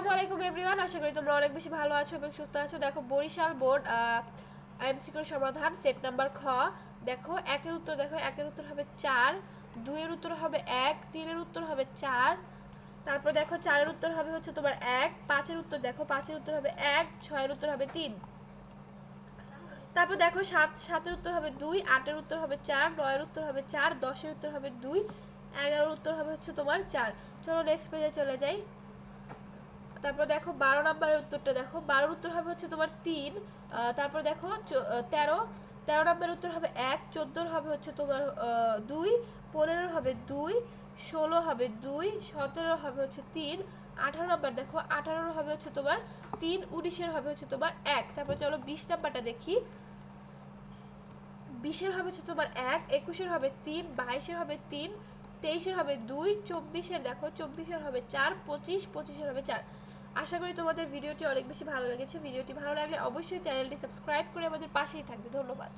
আসসালামু আলাইকুম এভরিওয়ান আশা করি তোমরা অনেক বেশি ভালো আছো এবং সুস্থ আছো দেখো বরিশাল বোর্ড এমসিকিউর সমাধান সেট নাম্বার খ দেখো একের উত্তর দেখো একের উত্তর হবে চার দুইয়ের উত্তর হবে এক তিনের উত্তর হবে চার তারপর দেখো চারের উত্তর হবে হচ্ছে তোমার এক পাঁচের উত্তর দেখো পাঁচের উত্তর হবে এক ছয়ের উত্তর হবে তিন তারপর দেখো সাত সাতের উত্তর হবে দুই আটের উত্তর হবে চার নয়ের উত্তর হবে চার দশের উত্তর হবে দুই এগারোর উত্তর হবে হচ্ছে তোমার চার চলো নেক্সট পেজে চলে যাই তারপর দেখো বারো নাম্বারের উত্তরটা দেখো। বারোর উত্তর হবে হচ্ছে তোমার তিন তারপর দেখো তেরো। তেরো নাম্বারের উত্তর হবে এক, চোদ্দোর হবে হচ্ছে তোমার দুই, পনেরোর হবে দুই, ষোলো হবে দুই সতেরো হবে হচ্ছে তিন, আঠারো নাম্বার দেখো, আঠারোর হবে হচ্ছে তোমার তিন, উনিশের হবে হচ্ছে তোমার এক। তারপর চলো বিশ নাম্বারটা দেখি। বিশের হবে হচ্ছে তোমার এক, একুশের হবে তিন, বাইশের হবে তিন, তেইশের হবে দুই, চব্বিশের দেখো, চব্বিশের হবে চার, পঁচিশ, পঁচিশের হবে চার। আশা করি তোমাদের ভিডিওটি অনেক বেশি ভালো লেগেছে। ভিডিওটি ভালো লাগলে অবশ্যই চ্যানেলটি সাবস্ক্রাইব করে আমাদের পাশেই থাকবে। ধন্যবাদ।